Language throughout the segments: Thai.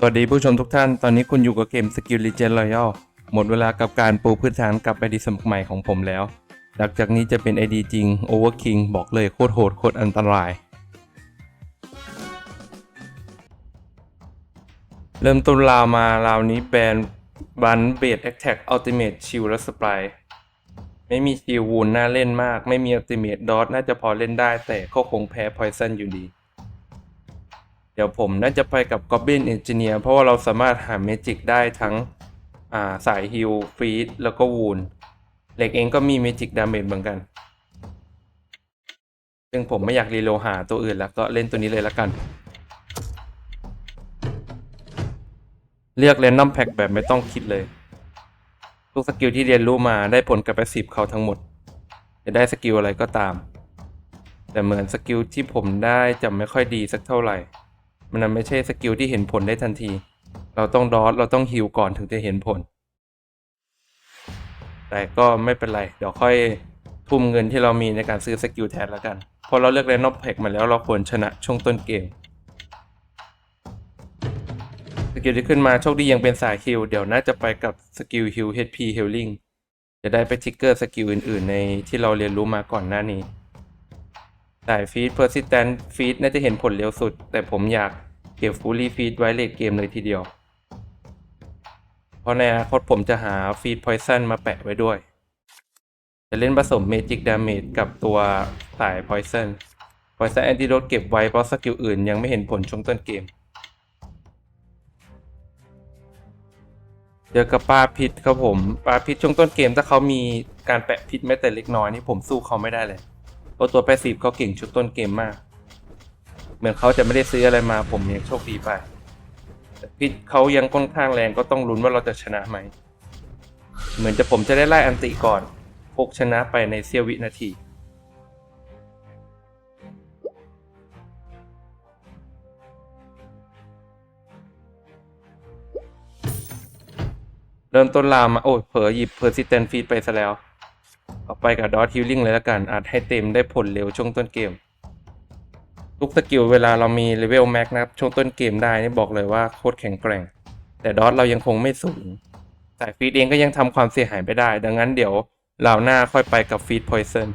สวัสดีผู้ชมทุกท่าน ตอนนี้คุณอยู่กับเกม Skill Legend Royal หมดเวลากับการปูพื้นฐานกับไอดีสมัครใหม่ของผมแล้ว หลังจากนี้จะเป็นไอดีจริง Overking บอกเลยโคตรโหดโคตรอันตราย เริ่มต้นราวมาราวนี้แบนบันเบดแอคแท็กอัลติเมทชิลและสปายไม่มีชิลวูนน่าเล่นมาก ไม่มีอัลติเมทดอทน่าจะพอเล่นได้แต่ก็คงแพ้พอยซันอยู่ดี ดี๋ยวผมน่าจะไปกับ Goblin Engineer เพราะว่าเราสามารถหาเมจิกได้ทั้งาสายฮิลฟีดแล้วก็วูนเหล็กเองก็มีเมจิกดาเมจเหมือนกัน ซึ่งผมไม่อยากรีโลหาตัวอื่นแล้วก็เล่นตัวนี้เลยละกัน เลือก Random Pack แบบไม่ต้องคิดเลย ทุกสกิลที่เรียนรู้มาได้ผลกับ Passive เขาทั้งหมด จะได้สกิลอะไรก็ตาม แต่เหมือนสกิลที่ผมได้จะไม่ค่อยดีสักเท่าไหร่ มันไม่ใช่สกิลที่เห็นผลได้ทันที เราต้องดอทเราต้องฮิลก่อนถึงจะเห็นผล แต่ก็ไม่เป็นไร เดี๋ยวค่อยทุ่มเงินที่เรามีในการซื้อสกิลแทนแล้วกัน พอเราเลือกแรนดอมแพ็กมาแล้วเราควรชนะช่วงต้นเกม สกิลที่ขึ้นมาโชคดียังเป็นสายฮิลเดี๋ยวน่าจะไปกับสกิลฮิล HP Healing จะได้ไปทิกเกอร์สกิลอื่น ๆ ในที่เราเรียนรู้มาก่อนหน้านี้สายฟีด persistent ฟีดน่าจะเห็นผลเร็วสุด แต่ผมอยาก เก็บ fully feed ไว้เลทเกมเลยทีเดียว เพราะในอนาคตผมจะหา feed poison มาแปะไว้ด้วย จะเล่นผสม magic damage กับตัวสาย poison poison antidote เก็บไว้เพราะสกิลอื่นยังไม่เห็นผลช่วงต้นเกมเจอกับปลาพิษครับผมปลาพิษช่วงต้นเกมถ้าเขามีการแปะพิษแม้แต่เล็กน้อยนี่ผมสู้เขาไม่ได้เลยเพราะตัวแปซีฟเขาเก่งชุดต้นเกมมาก เหมือนเขาจะไม่ได้ซื้ออะไรมา ผมยังโชคดีไปแต่พิษเขายังค่อนข้างแรงก็ต้องลุ้นว่าเราจะชนะไหม เหมือนจะผมจะได้ไล่อันติก่อนพกชนะไปในเสี้ยววินาที เริ่มต้นลามาโอ้ยเผลอหยิบ persistent feed ไปซะแล้ว เอาไปกับ dot healing เลยละกันอาจให้เต็มได้ผลเร็วช่วงต้นเกม ทุกสกิลเวลาเรามีเลเวลแม็กนะครับช่วงต้นเกมได้นี่บอกเลยว่าโคตรแข็งแกร่ง แต่ดอทเรายังคงไม่สูงสายฟีดเองก็ยังทำความเสียหายไม่ได้ ดังนั้นเดี๋ยวเหล่าหน้าค่อยไปกับฟีดพอยเซน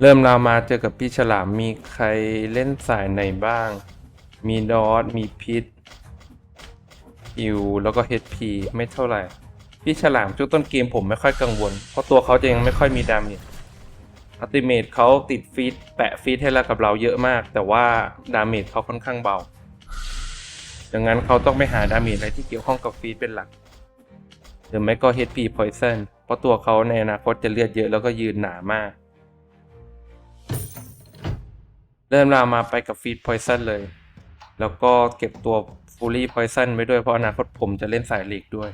เริ่มเรามาเจอกับพี่ฉลามมีใครเล่นสายไหนบ้าง มีดอทมีพิษ อิวแล้วก็ HP ไม่เท่าไหร่ พี่ฉลามช่วงต้นเกมผมไม่ค่อยกังวล เพราะตัวเขาจะยังไม่ค่อยมีดาเมจอัติเมทเขาติดฟีดแปะฟีดให้เรากับเราเยอะมาก แต่ว่าดาเมจเขาค่อนข้างเบา ดังนั้นเขาต้องไปหาดาเมจอะไรที่เกี่ยวข้องกับฟีดเป็นหลัก หรือไม่ก็ HP Poison เพราะตัวเขาในอนาคตจะเลือดเยอะแล้วก็ยืนหนามาก เริ่มรามาไปกับฟีด Poison เลย แล้วก็เก็บตัว Fully Poison ไว้ด้วยเพราะอนาคตผมจะเล่นสายลีกด้วย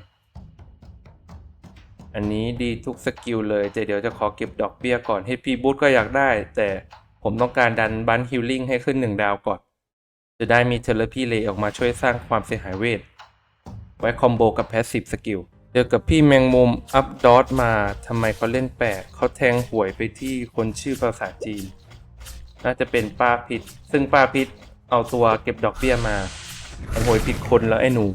อันนี้ดีทุกสกิลเลยแต่เดี๋ยวจะขอเก็บดอกเบี้ยก่อน HP Boost ก็อยากได้ แต่ผมต้องการดันบันฮิลลิ่งให้ขึ้นหนึ่งดาวก่อน จะได้มีเทเลพีเลออกมาช่วยสร้างความเสียหายเวท ไว้คอมโบกับแพสซีฟสกิลเจอกับพี่แมงมุมอัพดอทมาทำไมเขาเล่นแปลกเขาแทงหวยไปที่คนชื่อภาษาจีน น่าจะเป็นป้าพิษ ซึ่งป้าพิษเอาตัวเก็บดอกเบี้ยมา ขโมยผิดคนแล้วไอ้หนู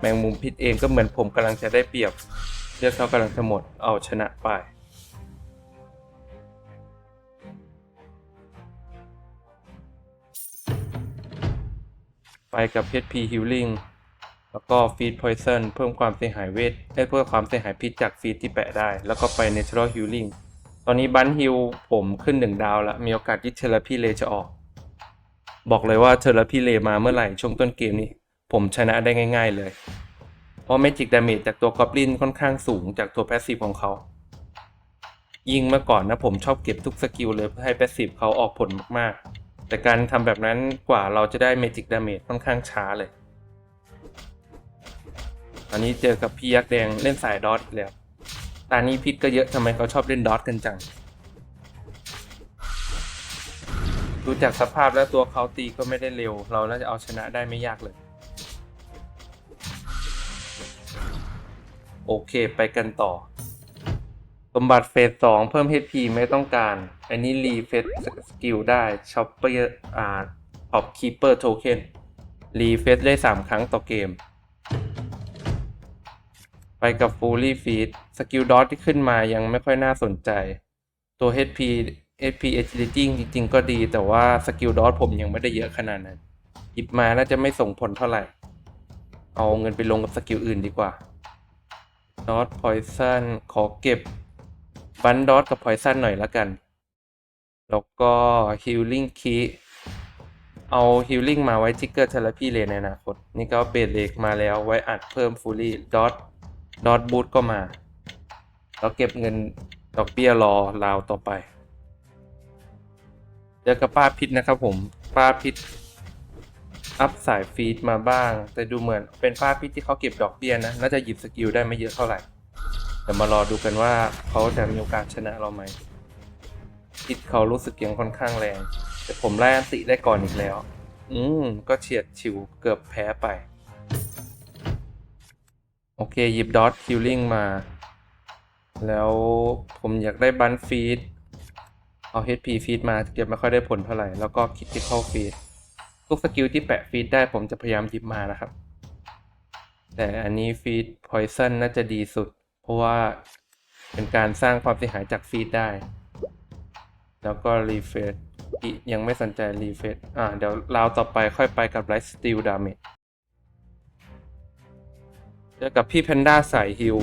แมงมุมพิษเองก็เหมือนผมกำลังจะได้เปรียบเลือกเขากำลังจะหมดเอาชนะไปไปกับ HP Healing แล้วก็ Feed Poison เพิ่มความเสียหายเวทให้เพิ่มความเสียหายพิษจากฟีดที่แปะได้ แล้วก็ไป Natural Healing ตอนนี้บันฮิลผมขึ้นหนึ่งดาวแล้ว มีโอกาสที่เทเลพีเลจะออก บอกเลยว่าเทเลพีเลมาเมื่อไหร่ช่วงต้นเกมนี้ผมชนะได้ง่ายๆเลย เพราะเมจิกดาเมจจากตัวกอบลินค่อนข้างสูงจากตัวแพสซีฟของเขา ยิงเมื่อก่อนนะผมชอบเก็บทุกสกิลเลยเพื่อให้แพสซีฟเขาออกผลมากๆ แต่การทำแบบนั้นกว่าเราจะได้เมจิกดาเมจค่อนข้างช้าเลย ตอนนี้เจอกับพี่ยักษ์แดงเล่นสายดอทแล้วตานี้พิษก็เยอะทำไมเขาชอบเล่นดอทกันจัง ดูจากสภาพแล้วตัวเขาตีก็ไม่ได้เร็ว เราน่าจะเอาชนะได้ไม่ยากเลย โอเคไปกันต่อ สมบัติเฟสสองเพิ่ม HP ไม่ต้องการ อันนี้รีเฟสสกิลได้ช็อปเปอร์อ่าออฟคีเปอร์โทเค็นรีเฟสได้ 3 ครั้งต่อเกม ไปกับ Fully Feed สกิลดอทที่ขึ้นมายังไม่ค่อยน่าสนใจ ตัว HP HP Agility จริง ๆ ก็ดีแต่ว่าสกิลดอทผมยังไม่ได้เยอะขนาดนั้นหยิบมาน่าจะไม่ส่งผลเท่าไหร่ เอาเงินไปลงกับสกิลอื่นดีกว่าดอทพอยซันขอเก็บบันดอทกับพอยซันหน่อยละกัน แล้วก็ฮิลลิ่งคีเอาฮิลลิ่งมาไว้ทิกเกอร์เทเลพีเลยในอนาคต นี่ก็เบสเล็กมาแล้วไว้อัดเพิ่มฟูลี่ดอทดอทบูทก็มา แล้วเก็บเงินดอกเบี้ยรอราวต่อไป จอกับป้าพิษนะครับผมป้าพิษอัพสายฟีดมาบ้าง แต่ดูเหมือนเป็นป้าพิษที่เขาเก็บดอกเบี้ยนะ น่าจะหยิบสกิลได้ไม่เยอะเท่าไหร่เดี๋ยวมารอดูกันว่าเขาจะมีโอกาสชนะเราไหมพิษเขารู้สึกยังค่อนข้างแรง แต่ผมไล่อันติได้ก่อนอีกแล้ว อืมก็เฉียดฉิวเกือบแพ้ไป โอเคหยิบดอทฮิลลิ่งมา แล้วผมอยากได้บันฟีด เอา HP ฟีดมาเก็บไม่ค่อยได้ผลเท่าไหร่ แล้วก็คิดที่เข้าฟีดทุกสกิลที่แปะฟีดได้ผมจะพยายามหยิบมานะครับ แต่อันนี้ฟีดพอยซันน่าจะดีสุด เพราะว่าเป็นการสร้างความเสียหายจากฟีดได้ แล้วก็รีเฟซยังไม่สนใจรีเฟซอ่าเดี๋ยวราวต่อไปค่อยไปกับไลท์สตีลดาเมจเจอกับพี่แพนด้าสายฮิล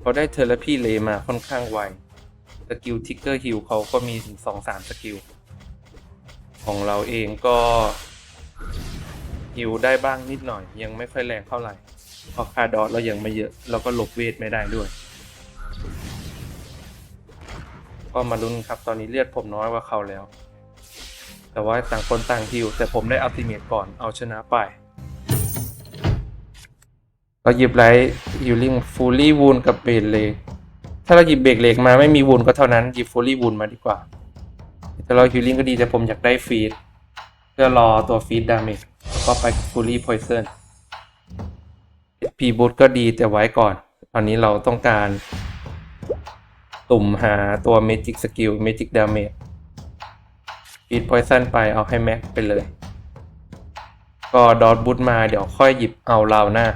เขาได้เทอร์พี่เลมาค่อนข้างไว สกิลทิกเกอร์ฮิลเขาก็มีถึงสองสามสกิล ของเราเองก็ฮิลได้บ้างนิดหน่อย ยังไม่ค่อยแรงเท่าไหร่เพราะคาดอสเรายังไม่เยอะเราก็หลบเวทไม่ได้ด้วย ก็มาลุ้นครับตอนนี้เลือดผมน้อยกว่าเขาแล้ว แต่ว่าต่างคนต่างฮิลแต่ผมได้อัลติเมทก่อนเอาชนะไปเราหยิบไลท์ฮิลลิ่งฟูลลี่วูนกับเบรเลย ถ้าเราหยิบเบรกเหล็กมาไม่มีวูนก็เท่านั้นหยิบฟูลี่วูนมาดีกว่าแต่เราฮิลลิ่งก็ดีแต่ผมอยากได้ฟีดเพื่อรอตัวฟีดดาเมจแล้วก็ไปฟูลี่พอยเซนพีบูทก็ดีแต่ไว้ก่อน ตอนนี้เราต้องการตุ่มหาตัวเมจิกสกิลเมจิกดาเมจฟีดพอยซันไปเอาให้แม็กไปเลย ก็ดอทบูทมาเดี๋ยวค่อยหยิบเอาเราหน้า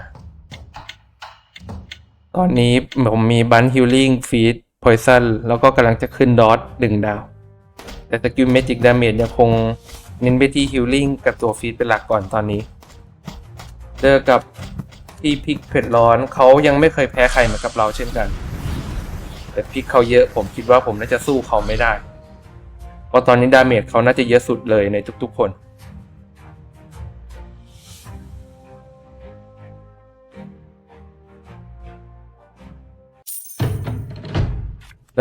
ตอนนี้ผมมีบันฮิลลิ่งฟีดพอยซันแล้วก็กำลังจะขึ้นดอทหนึ่งดาว แต่สกิลเมจิกดาเมจยังคงเน้นไปที่ฮิลลิ่งกับตัวฟีดเป็นหลักก่อนตอนนี้เจอกับที่พิกเผ็ดร้อนเขายังไม่เคยแพ้ใครเหมือนกับเราเช่นกัน แต่พิกเขาเยอะผมคิดว่าผมน่าจะสู้เขาไม่ได้ เพราะตอนนี้ดาเมจเขาน่าจะเยอะสุดเลยในทุกๆคน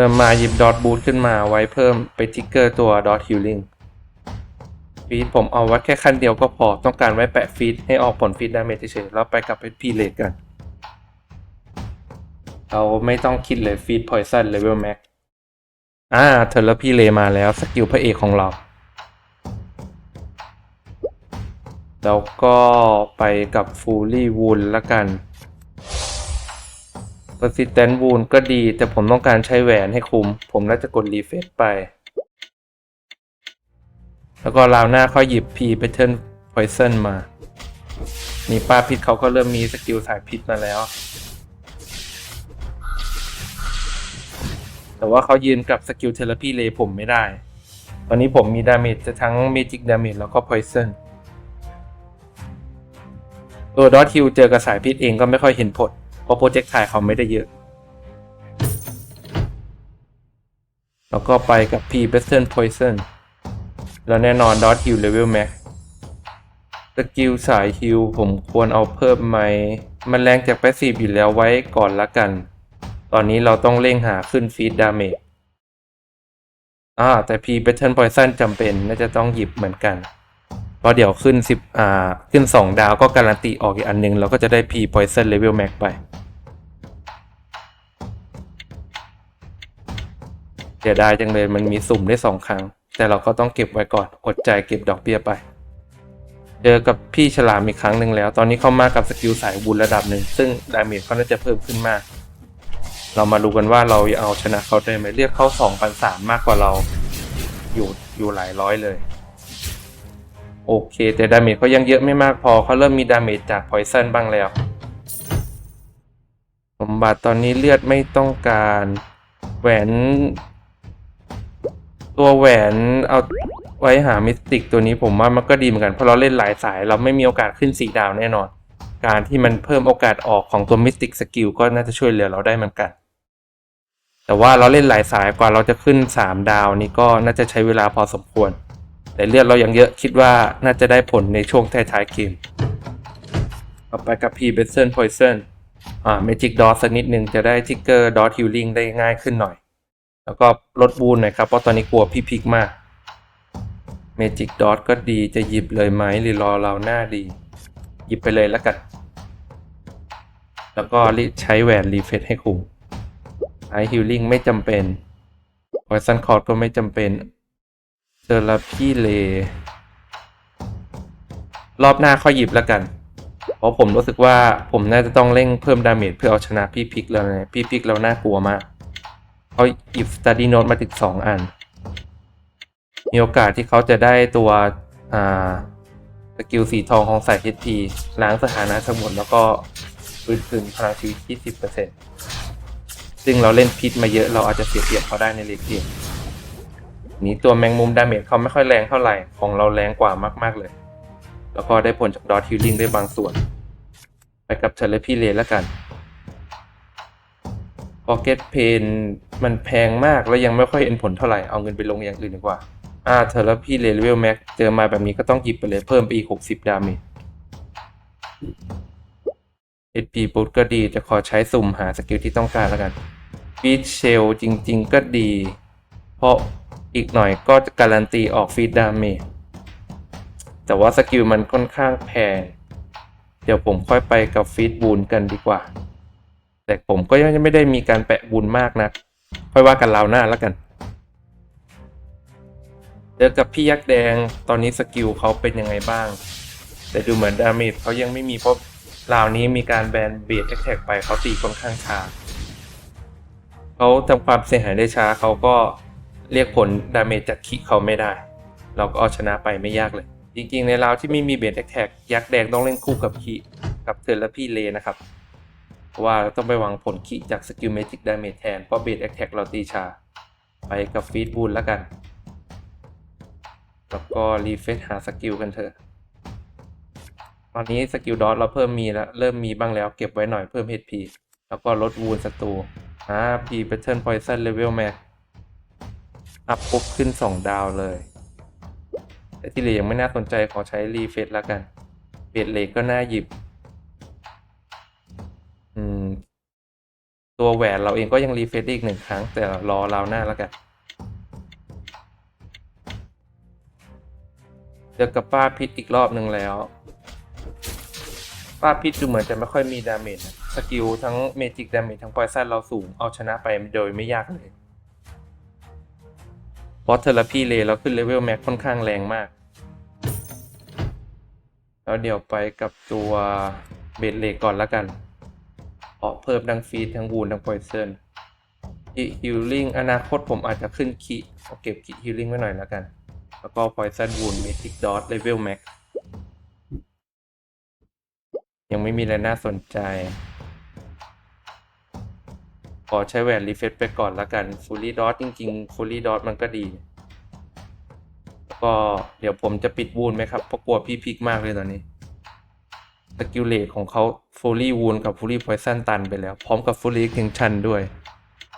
เริ่มมาหยิบดอทบูทขึ้นมาไว้เพิ่มไปทิกเกอร์ตัวดอทฮิลลิ่งฟีดผมเอาไว้แค่ขั้นเดียวก็พอต้องการไว้แปะฟีดให้ออกผลฟีดดาเมจเฉยๆแล้วไปกับเป็นพีเลดกัน เราไม่ต้องคิดเลยฟีดพอยซันเลเวลแม็กอ่าเทอร์พีเลมาแล้วสกิลพระเอกของเรา แล้วก็ไปกับฟูลี่วูนละกัน Persistent Wound ก็ดี แต่ผมต้องการใช้แหวนให้คุม ผมน่าจะกดรีเฟซไป แล้วก็ราวหน้าค่อยหยิบ P Pattern Poison มา นี่ป้าพิษเขาก็เริ่มมีสกิลสายพิษมาแล้ว แต่ว่าเขายืนกับสกิลเทเลพีเลผมไม่ได้ ตอนนี้ผมมีดาเมจจะทั้งเมจิกดาเมจแล้วก็ Poison ตัวดอทฮิลเจอกับสายพิษเองก็ไม่ค่อยเห็นผล เพราะโปรเจกต์ถ่ายเขาไม่ได้เยอะ แล้วก็ไปกับ P p e s t e r n Poison แล้วแน่นอน Dot Heal Level Max สกิลสายฮิลผมควรเอาเพิ่มไหม มันแรงจากแพสซีฟอยู่แล้วไว้ก่อนละกัน ตอนนี้เราต้องเร่งหาขึ้นฟีดดาเมจอ่าแต่ P p a t t e r n Poison จำเป็นน่าจะต้องหยิบเหมือนกัน เพราะเดี๋ยวขึ้น 10 อ่า ขึ้น 2 ดาวก็การันตีออกอีกอันหนึง เราก็จะได้ P Poison Level Max ไป เสียดายจังเลยมันมีสุ่มได้ 2 ครั้ง แต่เราก็ต้องเก็บไว้ก่อน อดใจเก็บดอกเบี้ยไป เจอกับพี่ฉลามอีกครั้งหนึ่งแล้ว ตอนนี้เขามากับสกิลสายบุญระดับหนึ่ง ซึ่งดาเมจเขาน่าจะเพิ่มขึ้นมาก เรามาดูกันว่าเราเอาชนะเขาได้ไหมเรียกเขาสองพันสามมากกว่าเรา อยู่อยู่หลายร้อยเลย โอเค แต่ดาเมจเขายังเยอะไม่มากพอเขาเริ่มมีดาเมจจากพอยซันบ้างแล้วสมบัติตอนนี้เลือดไม่ต้องการ แหวน ตัวแหวนเอาไว้หามิสติกตัวนี้ผมว่ามันก็ดีเหมือนกันเพราะเราเล่นหลายสาย เราไม่มีโอกาสขึ้นสีดาวแน่นอน การที่มันเพิ่มโอกาสออกของตัวมิสติกสกิลก็น่าจะช่วยเหลือเราได้เหมือนกัน แต่ว่าเราเล่นหลายสายกว่าเราจะขึ้น 3 ดาวนี่ก็น่าจะใช้เวลาพอสมควร แต่เลือดเรายังเยอะคิดว่าน่าจะได้ผลในช่วงท้ายๆเกมต่อไปกับ P b e s e n Poison อ่า Magic Dot สักนิดหนึ่งจะได้ทิกเกอร์ Dot Healing ได้ง่ายขึ้นหน่อย แล้วก็ลดบูนหน่อยครับ เพราะตอนนี้กลัวพี่พิกมาก Magic Dot ก็ดีจะหยิบเลยไหมหรือรอเราหน้าดี หยิบไปเลยแล้วกัน แล้วก็ใช้แหวนรีเฟซให้คุ้มไอฮิลลิ่งไม่จำเป็นไวซันคอร์ดก็ไม่จำเป็น เซอร์พี่เล รอบหน้าค่อยหยิบแล้วกัน เพราะผมรู้สึกว่าผมน่าจะต้องเร่งเพิ่มดาเมจเพื่อเอาชนะพี่พิกแล้วนะพี่พิกเราน่ากลัวมากเขาหยิบสต u ดี้โน e มาถึงสองอัน มีโอกาสที่เขาจะได้ตัวอ่าสกิลสีทองของสาย HP ล้างสถานะทั้งหมดแล้วก็ฟื้นคืนพลังชีวิต 20%ซึ่งเราเล่นพิษมาเยอะเราอาจจะเสียเปรียบเขาได้ในเลกเกม นี้ตัวแมงมุมดาเมจเขาไม่ค่อยแรงเท่าไหร่ ของเราแรงกว่ามาก ๆ เลย แล้วก็ได้ผลจากดอทฮิลลิ่งได้บางส่วน ไปกับเทเลพี่เลแล้วกัน p o c k e t Pain มันแพงมากแล้วยังไม่ค่อยเห็นผลเท่าไหร่ เอาเงินไปลงอย่างอื่นดีกว่า อ่าเทเลพี่เลเวลแม็กเจอมาแบบนี้ก็ต้องหยิบไปเลยเพิ่มไปอีก 60 ดาเมจ HP บูทก็ดีจะขอใช้สุ่มหาสกิลที่ต้องการแล้วกันฟีดเชลจริง ๆ ก็ดี เพราะ อีกหน่อยก็จะการันตีออกฟีดดาเมจแต่ว่าสกิลมันค่อนข้างแพง เดี๋ยวผมค่อยไปกับฟีดบูนกันดีกว่า แต่ผมก็ยังไม่ได้มีการแปะบูนมากนะค่อยว่ากันราวหน้าแล้วกันเจอกับพี่ยักษ์แดงตอนนี้สกิลเขาเป็นยังไงบ้าง แต่ดูเหมือนดาเมจเขายังไม่มีเพราะราวนี้มีการแบนเบียดแท็กไปเขาตีค่อนข้างช้าเขาทำความเสียหายได้ช้าเขาก็ เรียกผลดาเมจจากคิเขาไม่ได้ เราก็เอาชนะไปไม่ยากเลย จริงๆ ในราวที่ไม่มีเบียดแท็กยักษ์แดงต้องเล่นคู่กับคิกับเทอร์และพี่เลนะครับเพราะว่าเราต้องไปวางผลคิจากสกิลเมจิกดาเมจแทนเพราะเบียดแท็กเราตีชา ไปกับฟีดบูลแล้วกัน แล้วก็รีเฟซหาสกิลกันเถอะตอนนี้สกิลดอทเราเพิ่มมีแล้วเริ่มมีบ้างแล้วเก็บไว้หน่อยเพิ่ม HP แล้วก็ลดวูนศัตรูอ่า P Pattern Poison Level Max อั อัพปุ๊บขึ้น 2 ดาวเลย แต่ที่เหลือยังไม่น่าสนใจขอใช้รีเฟซแล้วกันเบดเลกก็น่าหยิบ อืม ตัวแหวนเราเองก็ยังรีเฟซอีกหนึ่งครั้ง แต่รอราวหน้าแล้วกันเจอกับป้าพิษอีกรอบหนึ่งแล้วป้าพิษดูเหมือนจะไม่ค่อยมีดาเมจสกิลทั้งเมจิกดาเมจทั้งปอยซันเราสูงเอาชนะไปโดยไม่ยากเลย พราะเทอร์พีเลเราขึ้นเลเวลแม็กค่อนข้างแรงมาก แล้วเดี๋ยวไปกับตัวเบดเลกก่อนละกันเพราะเพิ่มทั้งฟีดทั้งวูนทั้งปอยเซนฮิลลิ่งอนาคตผมอาจจะขึ้นคีเอาเก็บคีฮิลลิ่งไว้หน่อยละกัน แล้วก็ Poison Wound Mythic Dot Level Max ยังไม่มีอะไรน่าสนใจ ขอใช้แหวนรีเฟซไปก่อนละกัน Fully Dot จริงๆ Fully Dot มันก็ดี ก็เดี๋ยวผมจะปิดวูนไหมครับเพราะกลัวพี่พิกมากเลยตอนนี้สกิลเลทของเขา Fully Wound กับ Fully Poison ตันไปแล้ว พร้อมกับ Fully Extension ด้วย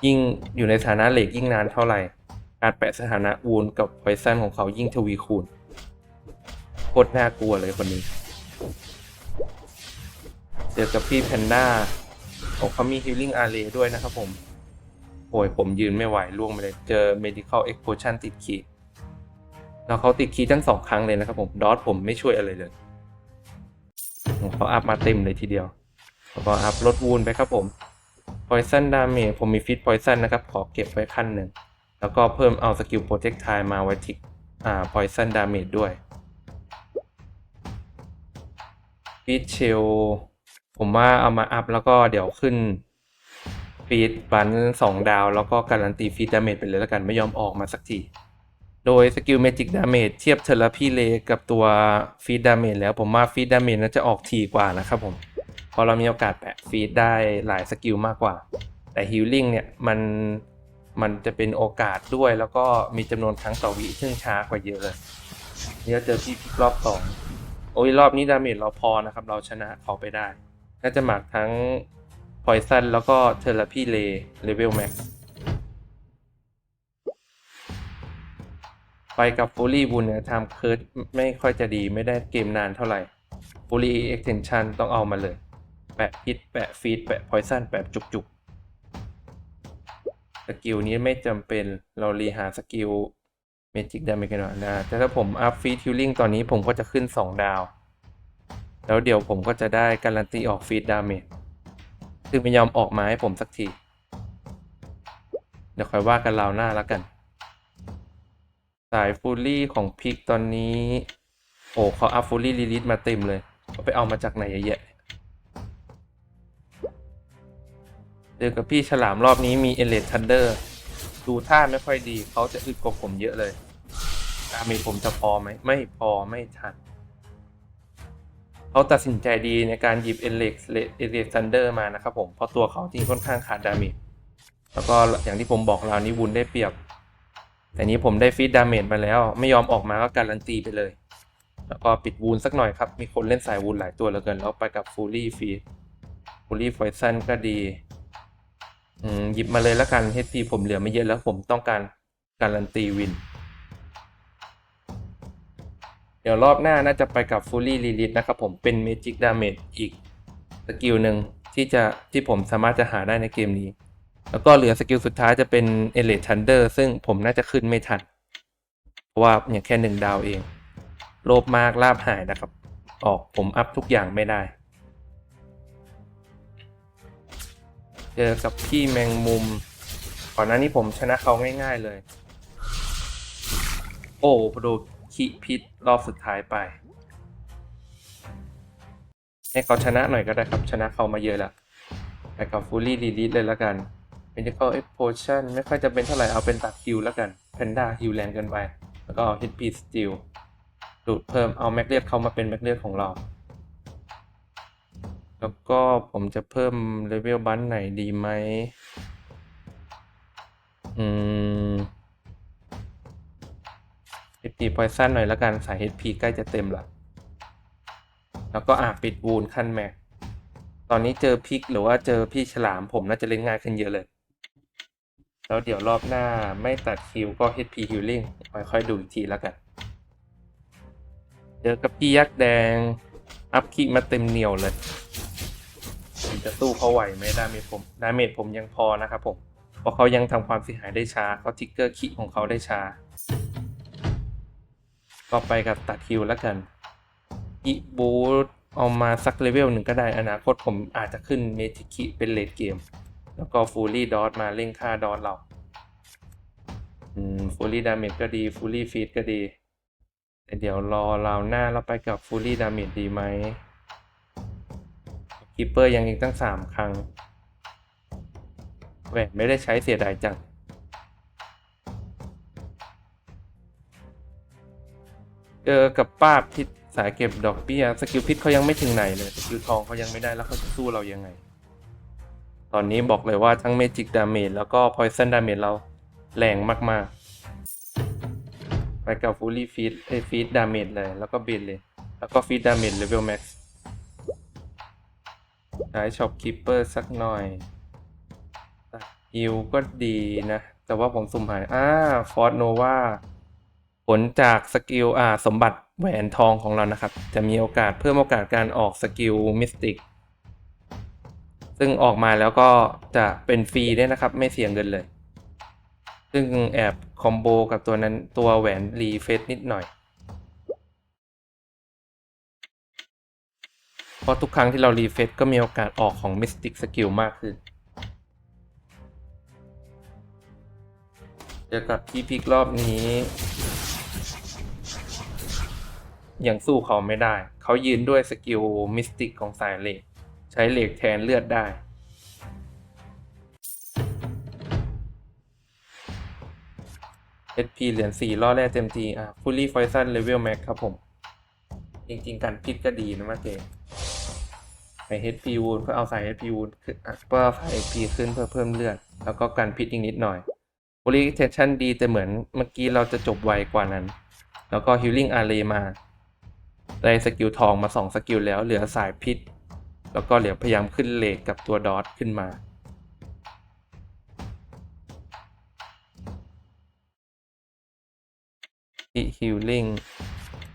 ยิ่งอยู่ในฐานะเลกยิ่งนานเท่าไหร่ การแปะสถานะวูนกับไวซันของเขายิ่งทวีคูณโคตรน่ากลัวเลยคนนี้ เจอกับพี่แพนด้า ของเขามีฮิลลิ่งอาร์เรด้วยนะครับผม โอ้ยผมยืนไม่ไหวล่วงไปเลย เจอ medical explosion ติดขีดแล้วเขาติดขีดทั้งสองครั้งเลยนะครับผม ดอทผมไม่ช่วยอะไรเลยเขาอัพมาเต็มเลยทีเดียวแล้วก็อัพลดวูนไปครับผม poison damage ผมมีฟิต poison นะครับ ขอเก็บไว้ขั้นหนึ่ง แล้วก็เพิ่มเอาสกิล Protect Time มาไว้ทิกอ่า Poison Damage ด้วย f ี t เชล ผมว่าเอามาอัพแล้วก็เดี๋ยวขึ้นฟีดบันสองดาว แล้วก็การันตีฟีดดาเมจไปเลยแล้วกันไม่ยอมออกมาสักที โดยสกิลเมจิกดาเมจเทียบเทอร์พีเลกับตัวฟีดดาเมจแล้วผมว่าฟีดดาเมจน่าจะออกทีกว่านะครับผมเพราะเรามีโอกาสแปะฟีดได้หลายสกิลมากกว่า แต่ฮิลลิ่งเนี่ยมันมันจะเป็นโอกาสด้วยแล้วก็มีจำนวนครั้งต่อวิซึ่งช้ากว่าเยอะเลยนี่เราเจอพี่พิกรอบสองโอ้ยรอบนี้ดาเมจเราพอนะครับ เราชนะเขาไปได้ น่าจะหมักทั้งพอยซันแล้วก็เทอร์พีเลเลเวลแม็กไปกับฟูลี่บุนเนี่ยทำเคิร์ดไม่ค่อยจะดีไม่ได้เกมนานเท่าไหร่ฟูลี่เอ็กเทนชันต้องเอามาเลย แปะพิษแปะฟีดแปะพอยซันแปะจุกๆ สกิลนี้ไม่จำเป็นเรารีหาสกิลเมจิกดาเมจกันหน่อยนะแต่ถ้าผมอัพฟีดฮิลลิ่งตอนนี้ผมก็จะขึ้น 2 ดาว แล้วเดี๋ยวผมก็จะได้การันตีออกฟีดดาเมจซึ่งไม่ยอมออกมาให้ผมสักที เดี๋ยวค่อยว่ากันราวหน้าแล้วกัน สายฟูลี่ของพิกตอนนี้ โอ้เขาอัพฟูลี่ลีลิทมาเต็มเลยเขาไปเอามาจากไหนเยอะแยะเจอกับพี่ฉลามรอบนี้มีเอเล t ทันเดอร์ดูท่าไม่ค่อยดี เขาจะอึดกว่าผมเยอะเลยดาเมจผมจะพอไหม ไม่พอไม่ทัน เขาตัดสินใจดีในการหยิบเอเล t เอเล t ทันเดอร์มานะครับผมเพราะตัวเขาจริงค่อนข้างขาดดาเมจแล้วก็อย่างที่ผมบอกเรานี้วุนได้เปรียบ แต่นี้ผมได้ฟีดดาเมจมาแล้ว ไม่ยอมออกมาก็การันตีไปเลย แล้วก็ปิดวูนสักหน่อยครับ มีคนเล่นสายวูนหลายตัวเหลือเกินแล้วไปกับฟูลี่ฟีดฟูลี่ฟอยซันก็ดีหยิบมาเลยแล้วกัน HP ผมเหลือไม่เยอะแล้วผมต้องการการันตีวิน เดี๋ยวรอบหน้าน่าจะไปกับ Fully r e l e a s นะครับผมเป็น Magic Damage อีกสกิลหนึ่งที่จะที่ผมสามารถจะหาได้ในเกมนี้ แล้วก็เหลือสกิลสุดท้ายจะเป็น Elite Thunder ซึ่งผมน่าจะขึ้นไม่ทัน เพราะว่าอย่างแค่หนึ่งดาวเอง โลภมากลาบหายนะครับ ออกผมอัพทุกอย่างไม่ได้ เจอกับพี่แมงมุมก่อนหน้านี้ผมชนะเขาง่าย ๆเลย โอ้โด พิษรอบสุดท้ายไป ให้เขาชนะหน่อยก็ได้ครับ ชนะเขามาเยอะแล้วไปกับฟูลี่ดีลิทเลยแล้วกันเป็นเข้าเอ็กโพชั่นไม่ค่อยจะเป็นเท่าไหร่เอาเป็นตัดฮิลแล้วกันแพนด้าฮิลแรงเกินไป แล้วก็ฮิตพีสติลดูดเพิ่มเอาแม็กเลียดเขามาเป็นแม็กเลียดของเรา แล้วก็ผมจะเพิ่มเลเวลบันไหนดีไหมอืม HP พอยซันหน่อยละกันสาย HP ใกล้จะเต็มละแล้วก็อะปิดวูนขั้นแม็กตอนนี้เจอพิกหรือว่าเจอพี่ฉลามผมน่าจะเล่นง่ายขึ้นเยอะเลย แล้วเดี๋ยวรอบหน้าไม่ตัดคิวก็ HP healing ค่อยๆดูอีกทีแล้วกัน เจอกับพี่ยักษ์แดง อัพคิมาเต็มเหนียวเลยจะสู้เขาไหวไหมดาเมจผมดาเมจผมยังพอนะครับผม เพราะเขายังทำความเสียหายได้ช้าเขาทิกเกอร์คิของเขาได้ช้า ก็ไปกับตัดฮิวแล้วกันอีบูทเอามาสักเลเวลหนึ่งก็ได้อนาคตผมอาจจะขึ้นเมจิคิเป็นเลดเกม แล้วก็ฟูลี่ดอทมาเร่งค่าดอทเราฟูลี่ดาเมจก็ดีฟูลี่ฟีดก็ดีแต่เดี๋ยวรอเราหน้าเราไปกับฟูลี่ดาเมจดีไหมคีเปอร์ยังอีกตั้งสามครั้งแหวนไม่ได้ใช้เสียดายจัง จอกับป้าพิษสายเก็บดอกเบี้ยสกิลพิษเขายังไม่ถึงไหนเลยสกิลทองเขายังไม่ได้แล้วเขาจะสู้เรายังไง ตอนนี้บอกเลยว่าทั้งเมจิกดาเมจแล้วก็พอยซันดาเมจเราแรงมากๆ ไปกับฟูลี่ฟีดเอฟีดดาเมจเลยแล้วก็เบนเลย แล้วก็ฟีดดาเมจเลเวลแม็กซ์ใช้ช็อปคิปเปอร์สักหน่อยฮิวก็ดีนะ แต่ว่าผมสุ่มหายอ่าฟอร์ดโนวา ลจากสกิลอ่าสมบัติแหวนทองของเรานะครับ จะมีโอกาสเพิ่มโอกาสการออกสกิลมิสติกซึ่งออกมาแล้วก็จะเป็นฟรีได้นะครับ ไม่เสียเงินเลย ซึ่งแอบคอมโบกับตัวนั้นตัวแหวนรีเฟซนิดหน่อย เพราะทุกครั้งที่เรารีเฟซก็มีโอกาสออกของมิสติกสกิลมากขึ้นเจอกับพี่พิกรอบนี้ ยังสู้เขาไม่ได้ เขายืนด้วยสกิลมิสติกของสายเหล็ก ใช้เหล็กแทนเลือดได้เอ SP เหรียญสี่ล่อแร่เต็มทีอะฟูลี่ไฟซันเลเวลแม็กครับผม จริงๆกันพิษก็ดีนะมาเจใส่ HP วูนเพื่อเอาใส่ HP วูนเพื่อใส่ HP ขึ้นเพื่อเพิ่มเลือด แล้วก็กันพิษอีกนิดหน่อยบริเทชันดีแต่เหมือนเมื่อกี้เราจะจบไวกว่านั้น แล้วก็ฮิลลิ่งอารีมา ได้สกิลทองมาสองสกิลแล้ว เหลือสายพิษ แล้วก็เหลือพยายามขึ้นเลกกับตัวดอทขึ้นมาที่ฮิลลิ่ง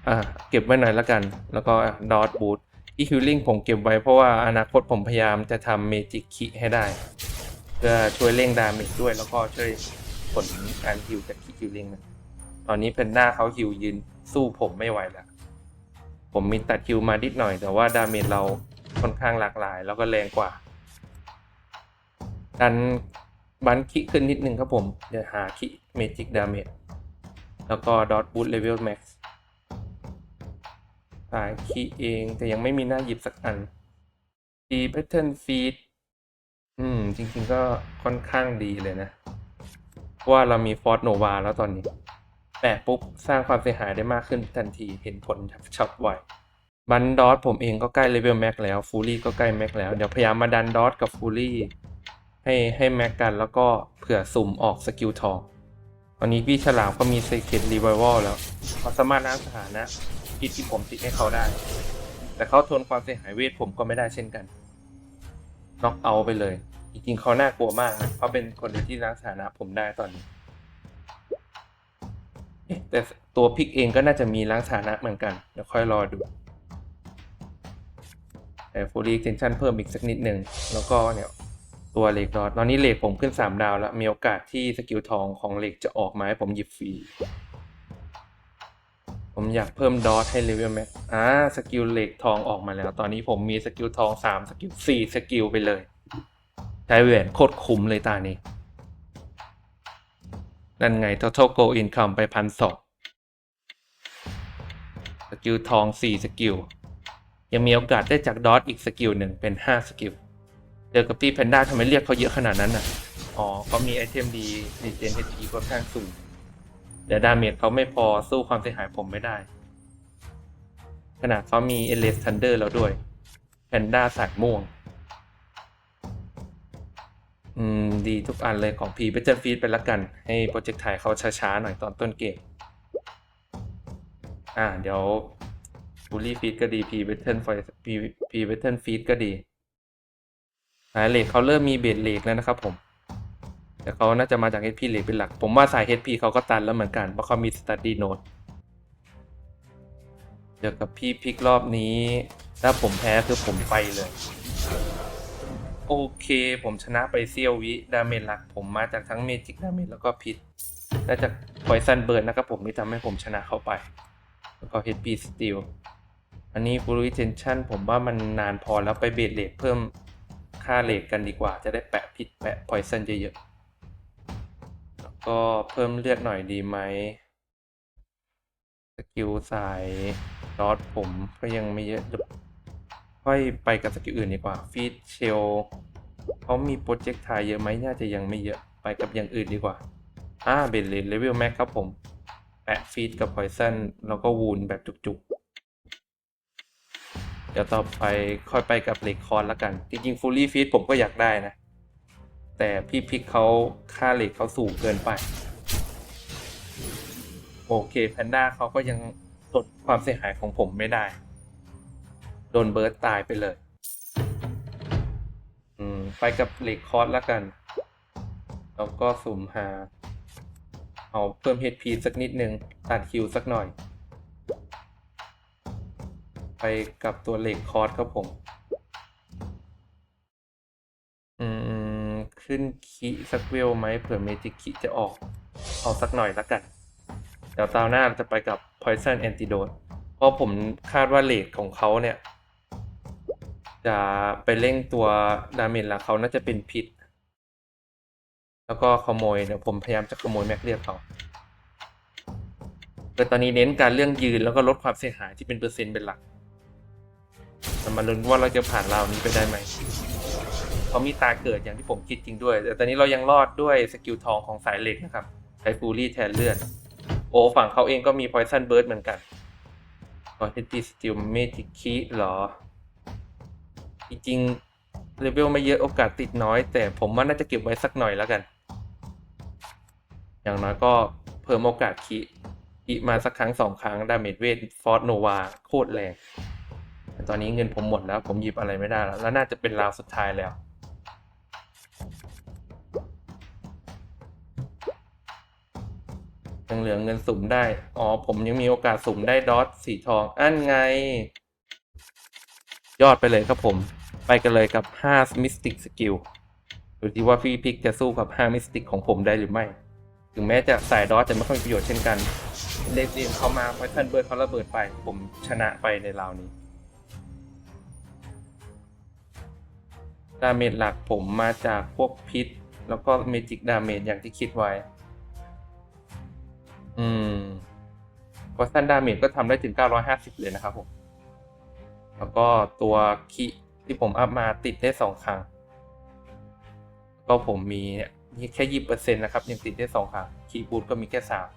อะเก็บไว้หน่อยละกัน แล้วก็ดอทบูทที่ฮิลลิ่งผมเก็บไว้เพราะว่าอนาคตผมพยายามจะทำเมจิกคิให้ได้ เพื่อช่วยเร่งดาเมจด้วยแล้วก็ช่วยผลการฮิลจากคิฮิลลิ่งนะตอนนี้เพนด้าเขาฮิลยืนสู้ผมไม่ไหวแล้ว ผมมีตัดฮิลมานิดหน่อย แต่ว่าดาเมจเราค่อนข้างหลากหลาย แล้วก็แรงกว่า ดันบันคิขึ้นนิดนึงครับผม เดี๋ยวหาคิเมจิกดาเมจแล้วก็ดอทบูทเลเวลแม็กซ์สายคีเองแต่ยังไม่มีหน้าหยิบสักอันดีแพทเทิร์นฟีดอืม จริง ๆ ก็ค่อนข้างดีเลยนะ ว่าเรามีฟอร์ n โนวาแล้วตอนนี้ แปะปุ๊บสร้างความเสียหายได้มากขึ้นทันทีเห็นผลฉับไวบันดอทผมเองก็ใกล้เลเวลแม็กแล้วฟูลี่ก็ใกล้แม็กแล้ว เดี๋ยวพยายามมาดันดอทกับฟูลี่ให้ให้แม็กกันแล้วก็เผื่อสุ่มออกสกิลทองตอนนี้พี่ฉลามก็มี Secret Revival แล้วเขาสามารถล้างสถานะพิษที่ผมติดให้เขาได้ แต่เขาทนความเสียหายเวทผมก็ไม่ได้เช่นกันน็อกเอาไปเลย จริงๆเขาน่ากลัวมากนะเขาเป็นคนที่ล้างสถานะผมได้ตอนนี้ แต่ตัวพิกเองก็น่าจะมีล้างสถานะเหมือนกัน เดี๋ยวค่อยรอดู แต่ Full Extension เพิ่มอีกสักนิดหนึ่ง แล้วก็เนี่ยตัวเหล็กดอทตอนนี้เหล็กผมขึ้น 3 ดาวแล้ว มีโอกาสที่สกิลทองของเหล็กจะออกมาให้ผมหยิบฟรี ผมอยากเพิ่มดอทให้เลเวลแม็กอ่าสกิลเหล็กทองออกมาแล้ว ตอนนี้ผมมีสกิลทอง 3 สกิล 4 สกิลไปเลย ใช้แหวนโคตรคุ้มเลยตานี้ นั่นไง total go income ไปพันสองสกิลทอง 4 สกิล ยังมีโอกาสได้จากดอทอีกสกิลหนึ่งเป็น 5 สกิลเจอกับพี่แพนด้าทำไมเรียกเขาเยอะขนาดนั้นน่ะ อ๋อเขามีไอเทมดีดีเจนเอชีค่อนข้างสูงเดี๋ยวดาเมจเขาไม่พอสู้ความเสียหายผมไม่ได้ ขนาดเขามีเอเลสทันเดอร์แล้วด้วยแพนด้าสายม่วง อืม ดีทุกอันเลยของพีเบเจอร์ฟีดไปละกัน ให้โปรเจกต์ถ่ายเขาช้าๆหน่อยตอนต้นเกม อ่า เดี๋ยวบูลลี่ฟีดก็ดีพีเบเทิลฟพีพีเบเทิลฟีดก็ดีสายเลกเขาเริ่มมีเบสเลกแล้วนะครับผม แต่เขาน่าจะมาจาก HP เลกเป็นหลัก ผมว่าสาย HP เขาก็ตันแล้วเหมือนกัน เพราะเขามี Study Note เจอกับพี่พิกรอบนี้ ถ้าผมแพ้คือผมไปเลย โอเค ผมชนะไปเซียววิดาเมจหลัก ผมมาจากทั้งเมจิกดาเมจแล้วก็พิษน่าจะพอยซันเบิร์นนะครับผมที่ทำให้ผมชนะเข้าไป แล้วก็ HP Steel อันนี้ Full Retention ผมว่ามันนานพอแล้วไปเบสเลกเพิ่มค่าเลกกันดีกว่า จะได้แปะพิษแปะพอยซันเยอะๆแล้วก็เพิ่มเลือดหน่อยดีไหมสกิลสายดอทผมก็ยังไม่เยอะ ค่อยไปกับสกิลอื่นดีกว่าฟีดเชลเขามีโปรเจกต์ทายเยอะไหมน่าจะยังไม่เยอะไปกับอย่างอื่นดีกว่าอ่าเบลเลเวลแม็กครับผมแปะฟีดกับพอยซันแล้วก็วูนแบบจุกๆ เดี๋ยวต่อไปค่อยไปกับเหล็กคอนล้วกัน จริงๆฟูลี่ฟีดผมก็อยากได้นะ แต่พี่พิกเขาค่าเหล็กเขาสูงเกินไป โอเคแพนด้าเขาก็ยังลดความเสียหายของผมไม่ได้ โดนเบิร์ตตายไปเลย อืม ไปกับเหล็กคอร์สแล้วกัน แล้วก็สุ่มหา เอาเพิ่ม HP สักนิดนึง ตัดคิวสักหน่อย ไปกับตัวเหล็กคอร์สครับผม อืม ขึ้นคีสักเวลไหมเผื่อเมจิกคีจะออก เอาสักหน่อยละกัน เดี๋ยวตาวหน้าเราจะไปกับ Poison Antidote เพราะผมคาดว่าเลทของเขาเนี่ย จะไปเร่งตัวดาเมจหลักเขาน่าจะเป็นพิษ แล้วก็ขโมยเดี๋ยวผมพยายามจะขโมยแม็กเรียกเขาแต่ตอนนี้เน้นการเรื่องยืนแล้วก็ลดความเสียหายที่เป็นเปอร์เซ็นต์เป็นหลักแต่มาลุ้นว่าเราจะผ่านราวนี้ไปได้ไหมเขามีตาเกิดอย่างที่ผมคิดจริงด้วย แต่ตอนนี้เรายังรอดด้วยสกิลทองของสายเหล็กนะครับใช้ฟูรี่แทนเลือด โอ้ฝั่งเขาเองก็มี Poison Burst เหมือนกันก็ HP Steel Magic Key เหรอ จริงๆเลเวลไม่เยอะโอกาสติดน้อย แต่ผมว่าน่าจะเก็บไว้สักหน่อยแล้วกัน อย่างน้อยก็เพิ่มโอกาสคีคีมาสักครั้งสองครั้งดาเมจเวทฟอร์ n โนวาโคตรแรงแต่ตอนนี้เงินผมหมดแล้ว ผมหยิบอะไรไม่ได้แล้ว แล้วน่าจะเป็นราวสุดท้ายแล้ว ยังเหลือเงินสุ่มได้ อ๋อ ผมยังมีโอกาสสุ่มได้ดอทสีทอง อันไง ยอดไปเลยครับผม ไปกันเลยกับ 5 Mystic Skill ดูที่ว่าพี่พิกจะสู้กับ 5 Mystic ของผมได้หรือไม่ ถึงแม้จะสายดอทจะไม่ค่อยมีประโยชน์เช่นกัน เลดเดนเขามาไฟทันเบิร์ดเขาระเบิดไป ผมชนะไปในราวนี้ ดาเมจหลักผมมาจากพวกพิษ แล้วก็เมจิกดาเมจอย่างที่คิดไว้ อืมพอสั้นดาเมจก็ทำได้ถึง 950 เลยนะครับผม แล้วก็ตัวคิที่ผมอัพมาติดได้สองครั้ง ก็ผมมีเนี่ยมีแค่ยี่เปอร์เซ็นต์นะครับยังติดได้สองครั้ง คีย์บูทก็มีแค่สาม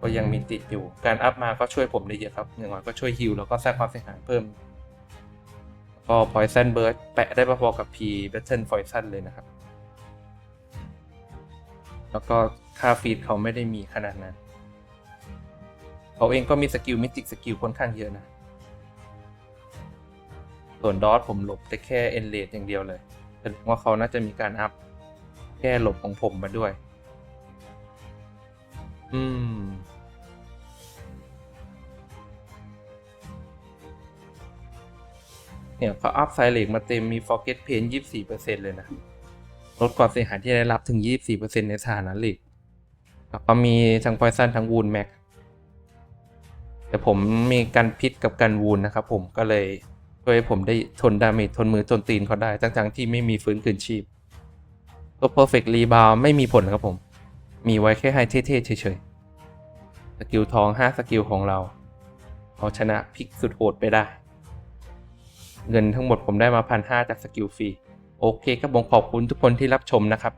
ก็ยังมีติดอยู่ การอัพมาก็ช่วยผมได้เยอะครับอย่างน้อยก็ช่วยฮิลแล้วก็สร้างความเสียหายเพิ่ม ก็ Poison Burst แปะได้พอๆกับ P Battle Poison เลยนะครับ แล้วก็ค่าฟีดเขาไม่ได้มีขนาดนั้น เขาเองก็มีสกิลมิติกสกิลค่อนข้างเยอะนะ ส่วนดอทผมหลบได้แค่เอ็นเลดอย่างเดียวเลยแสดงว่าเขาน่าจะมีการอัพแก้หลบของผมมาด้วย อืม เนี่ยเขาอัพไซเลกมาเต็มมี Forget Pain 24%เลยนะ ลดความเสียหายที่ได้รับถึง 24%ในสถานะหล็กแล้วก็มีทั้ง Poison ทั้ง Wound Max แแต่ผมมีการพิษกับการวูนนะครับผมก็เลยช่วยให้ผมได้ทนดาเมจทนมือทนตีนเขาได้ทั้งๆที่ไม่มีฟื้นคืนชีพตัว Perfect Rebound ไม่มีผลครับผม มีไว้แค่ให้เท่ๆเฉยๆ สกิลทอง 5 สกิลของเรา เอาชนะพิกสุดโหดไปได้ เงินทั้งหมดผมได้มาพันห้าจากสกิลฟรี โอเคครับผมขอบคุณทุกคนที่รับชมนะครับ